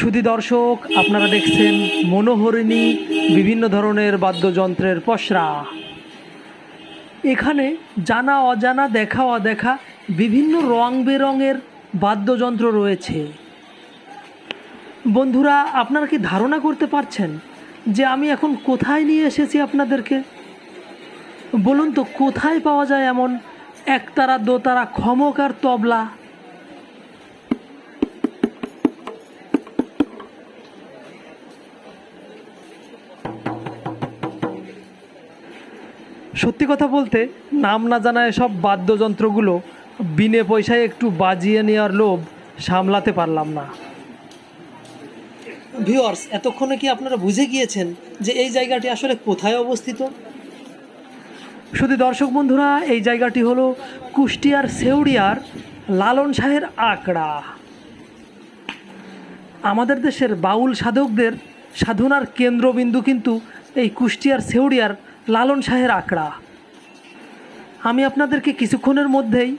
সুধী দর্শক, আপনারা দেখছেন মনোহরিণী বিভিন্ন ধরনের বাদ্যযন্ত্রের পসরা। এখানে জানা, অজানা, দেখা, অদেখা বিভিন্ন রং বেরঙের বাদ্যযন্ত্র রয়েছে। বন্ধুরা, আপনারা কি ধারণা করতে পারছেন যে আমি এখন কোথায় নিয়ে এসেছি আপনাদেরকে? বলুন তো, কোথায় পাওয়া যায় এমন একতারা, দোতারা ক্ষমক আর তবলা? সত্যি কথা বলতে নাম না জানা এসব বাদ্যযন্ত্রগুলো বিনে পয়সায় একটু বাজিয়ে নেওয়ার লোভ সামলাতে পারলাম না। ভিওয়ার্স এতক্ষণে কি আপনারা বুঝে গিয়েছেন যে এই জায়গাটি আসলে কোথায় অবস্থিত? শুধু দর্শক বন্ধুরা এই জায়গাটি হলো কুষ্টিয়ার সেউড়িয়ার লালন শাহের আকড়া। আমাদের দেশের বাউল সাধকদের সাধনার কেন্দ্রবিন্দু কিন্তু এই কুষ্টিয়ার সেউড়িয়ার লালন শাহের আকড়া। আমি আপনাদেরকে কিছুক্ষণের মধ্যেই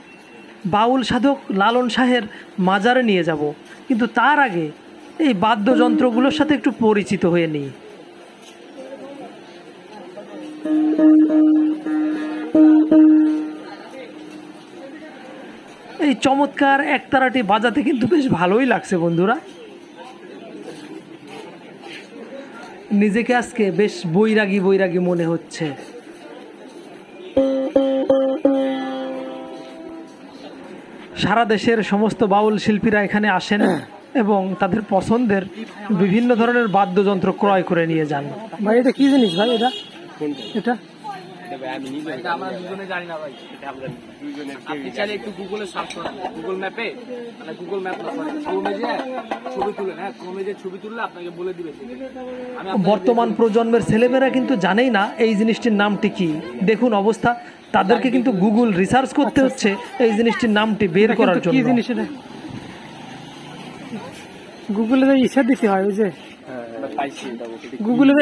বাউল সাধক লালন শাহের মাজারে নিয়ে যাব, কিন্তু তার আগে এই বাদ্যযন্ত্রগুলোর সাথে একটু পরিচিত হয়ে নিই। এই চমৎকার একতারাটি বাজাতে কিন্তু বেশ ভালোই লাগছে বন্ধুরা। নিজেকে আজকে বেশ বৈরাগী বৈরাগী মনে হচ্ছে। সারা দেশের সমস্ত বাউল শিল্পীরা এখানে আসেন এবং তাদের পছন্দের বিভিন্ন ধরনের বাদ্যযন্ত্র ক্রয় করে নিয়ে যান। ভাই, এটা কি জিনিস ভাই এটা? এটা? এটা আমরা দুজনে জানি না ভাই। আপনি চাইলে একটু গুগলে সার্চ করেন। গুগল ম্যাপে মানে গুগল ম্যাপ না ক্রোমে যে ছবি তুলেন হ্যাঁ ক্রোমে যে ছবি তুললে আপনাকে বলে দিবে সে। আমি আপনাকে বর্তমান প্রজন্মের ছেলেমেয়েরা কিন্তু জানেই না এই জিনিসটির নামটি কি। দেখুন অবস্থা তাদেরকে কিন্তু গুগল রিসার্চ করতে হচ্ছে এই জিনিসটির নামটি বের করার জন্য। গুগলে ইচ্ছা দিতে হয় ওই যে পাইছি মোটামুটি। গুগলে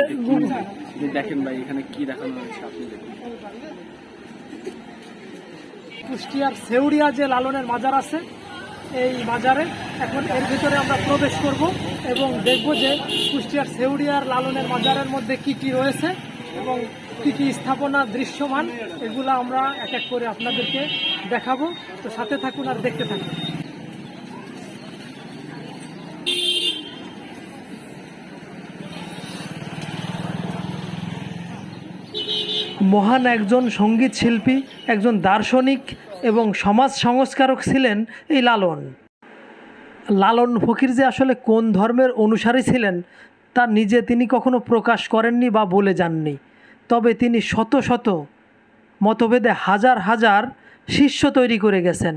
যে দেখেন ভাই এখানে কি দেখানো হয়েছে আপনি দেখুন। কুষ্টিয়ার সেউড়িয়া যে লালনের মাজার আছে এই মাজারে এখন এর ভিতরে আমরা প্রবেশ করব এবং দেখব যে কুষ্টিয়ার সেউড়িয়ার লালনের মাজারের মধ্যে কি কি রয়েছে এবং কি কি স্থাপনা দৃশ্যমান এগুলো আমরা এক এক করে আপনাদেরকে দেখাবো। তো সাথে থাকুন আর দেখতে থাকুন। মহান একজন সংগীত শিল্পী, একজন দার্শনিক এবং সমাজ সংস্কারক ছিলেন এই লালন। লালন ফকির যে আসলে কোন ধর্মের অনুসারী ছিলেন, তা নিজে তিনি কখনো প্রকাশ করেননি বা বলে যাননি। তবে তিনি শত শত মতভেদে হাজার হাজার শিষ্য তৈরি করে গেছেন।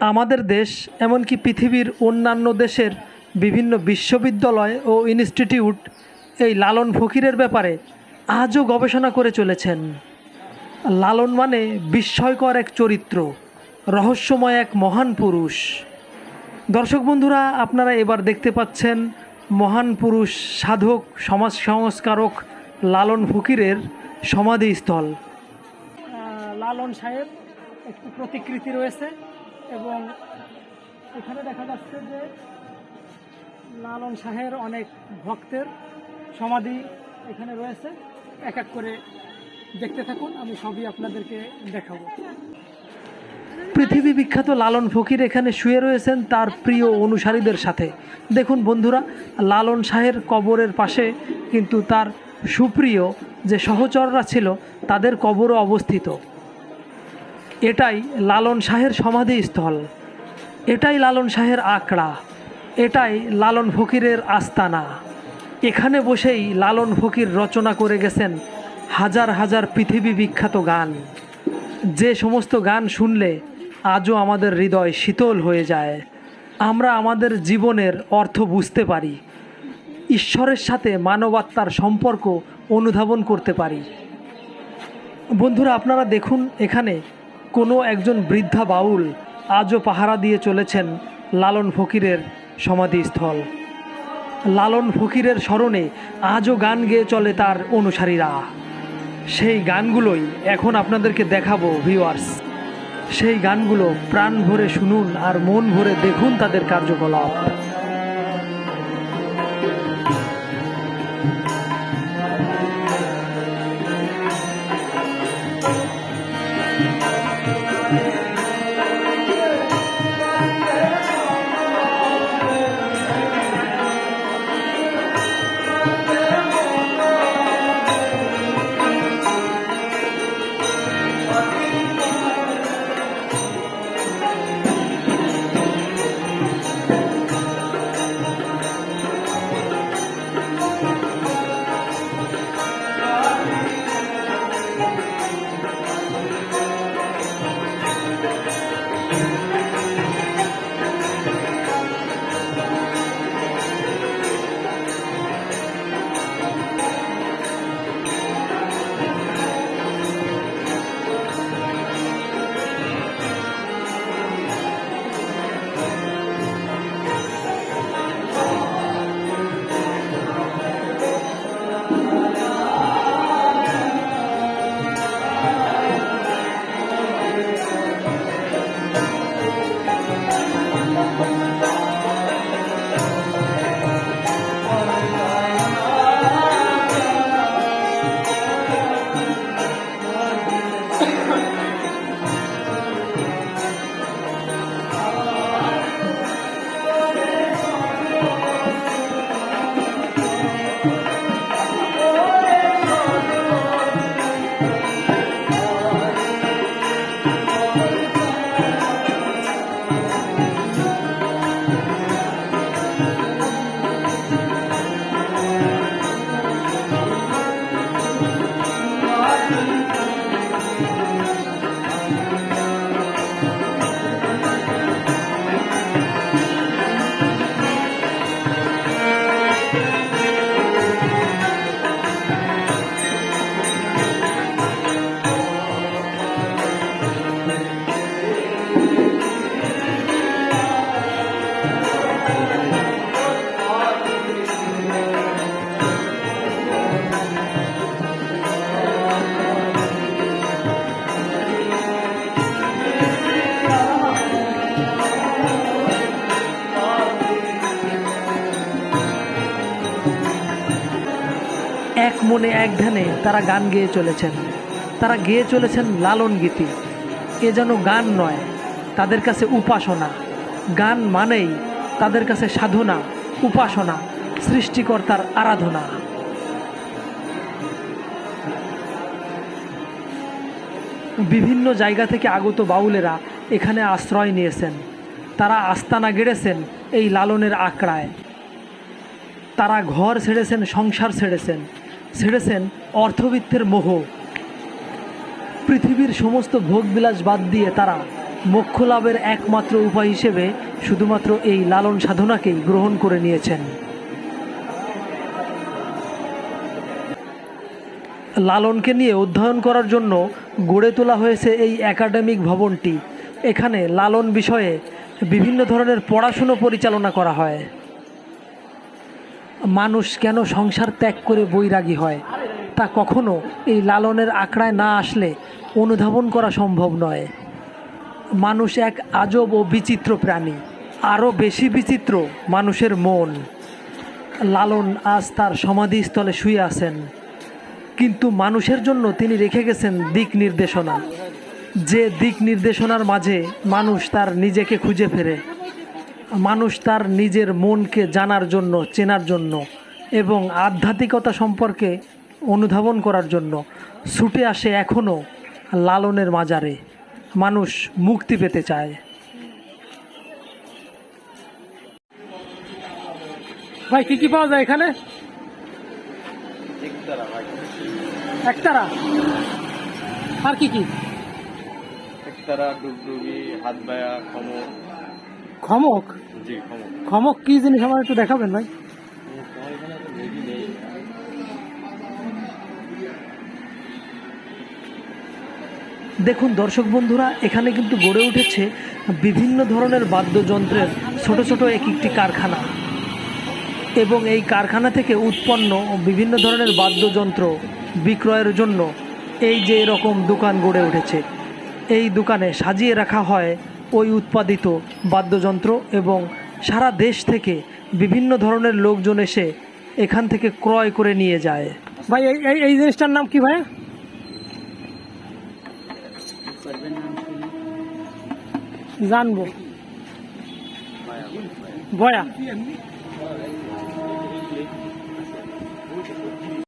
আমাদের দেশ, এমনকি পৃথিবীর অন্যান্য দেশের বিভিন্ন বিশ্ববিদ্যালয় ও ইনস্টিটিউট এই লালন ফকিরের ব্যাপারে আজও গবেষণা করে চলেছেন। লালন মানে বিস্ময়কর এক চরিত্র, রহস্যময় এক মহান পুরুষ। দর্শক বন্ধুরা, আপনারা এবার দেখতে পাচ্ছেন মহান পুরুষ, সাধক, সমাজ সংস্কারক লালন ফকিরের সমাধিস্থল। লালন সাহেব একটু প্রতিকৃতি রয়েছে এবং এখানে দেখা যাচ্ছে যে লালন শাহের অনেক ভক্তের সমাধি এখানে রয়েছে। এক এক করে দেখতে থাকুন, আমি সবই আপনাদেরকে দেখাবো। পৃথিবী বিখ্যাত লালন ফকির এখানে শুয়ে রয়েছেন তার প্রিয় অনুসারীদের সাথে। দেখুন বন্ধুরা, লালন শাহের কবরের পাশে কিন্তু তার সুপ্রিয় যে সহচররা ছিল, তাদের কবরও অবস্থিত। এটাই লালন শাহের সমাধিস্থল। এটাই লালন শাহের আখড়া এটাই লালন ফকিরের আস্তানা। এখানে বসেই লালন ফকির রচনা করে গেছেন হাজার হাজার পৃথিবী বিখ্যাত গান। যে সমস্ত গান শুনলে আজও আমাদের হৃদয় শীতল হয়ে যায়। আমরা আমাদের জীবনের অর্থ বুঝতে পারি। ঈশ্বরের সাথে মানবাত্মার সম্পর্ক অনুধাবন করতে পারি। বন্ধুরা, আপনারা দেখুন এখানে কোনো একজন বৃদ্ধা বাউল আজও পাহারা দিয়ে চলেছেন লালন ফকিরের সমাধিস্থল। লালন ফকিরের স্মরণে আজও গান গেয়ে চলে তার অনুসারীরা। সেই গানগুলোই এখন আপনাদেরকে দেখাবো ভিওয়ার্স সেই গানগুলো প্রাণ ভরে শুনুন আর মন ভরে দেখুন তাদের কার্যকলাপ। মনে এক ধ্যানে তারা গান গেয়ে চলেছেন। তারা গেয়ে চলেছেন লালন গীতি। এ যেন গান নয়, তাদের কাছে উপাসনা। গান মানেই তাদের কাছে সাধনা, উপাসনা, সৃষ্টিকর্তার আরাধনা। বিভিন্ন জায়গা থেকে আগত বাউলেরা এখানে আশ্রয় নিয়েছেন। তারা আস্তানা গেড়েছেন এই লালনের আঁকড়ায়। তারা ঘর ছেড়েছেন, সংসার ছেড়েছেন। ছেড়েছেন অর্থবিত্তের মোহ। পৃথিবীর সমস্ত ভোগবিলাস বাদ দিয়ে তারা মোক্ষ লাভের একমাত্র উপায় হিসেবে শুধুমাত্র এই লালন সাধনাকেই গ্রহণ করে নিয়েছেন। লালনকে নিয়ে অধ্যয়ন করার জন্য গড়ে তোলা হয়েছে এই একাডেমিক ভবনটি। এখানে লালন বিষয়ে বিভিন্ন ধরনের পড়াশুনো পরিচালনা করা হয়। মানুষ কেন সংসার ত্যাগ করে বৈরাগী হয়? তা কখনো এই লালনের আঁকড়ায় না আসলে অনুধাবন করা সম্ভব নয়। মানুষ এক আজব ও বিচিত্র প্রাণী, আরও বেশি বিচিত্র মানুষের মন। লালন আজ তার সমাধিস্থলে শুয়ে আছেন, কিন্তু মানুষের জন্য তিনি রেখে গেছেন দিক নির্দেশনা। যে দিক নির্দেশনার মাঝে মানুষ তার নিজেকে খুঁজে ফেরে মানুষ তার নিজের মনকে জানার জন্য, চেনার জন্য এবং আধ্যাত্মিকতা সম্পর্কে অনুধাবন করার জন্য ছুটে আসে এখনও লালনের মাজারে। মানুষ মুক্তি পেতে চায়। ভাই, কি কি পাওয়া যায় এখানে? একতারা। আর কি কি? একতারা, ডুগডুগি, হাত বায়া খমক? জি খমক। খমক কি জিনিস আমার একটু দেখাবেন ভাই? দেখুন দর্শক বন্ধুরা এখানে কিন্তু গড়ে উঠেছে বিভিন্ন ধরনের বাদ্যযন্ত্রের ছোট ছোট এক একটি কারখানা। এবং এই কারখানা থেকে উৎপন্ন বিভিন্ন ধরনের বাদ্যযন্ত্র বিক্রয়ের জন্য এই যে এরকম দোকান গড়ে উঠেছে এই দোকানে সাজিয়ে রাখা হয় ওই উৎপাদিত বাদ্যযন্ত্র এবং সারা দেশ থেকে বিভিন্ন ধরনের লোকজন এসে এখান থেকে ক্রয় করে নিয়ে যায়। ভাই, এই, এই- জিনিসটার নাম কি ভাই? জানব। বয়া।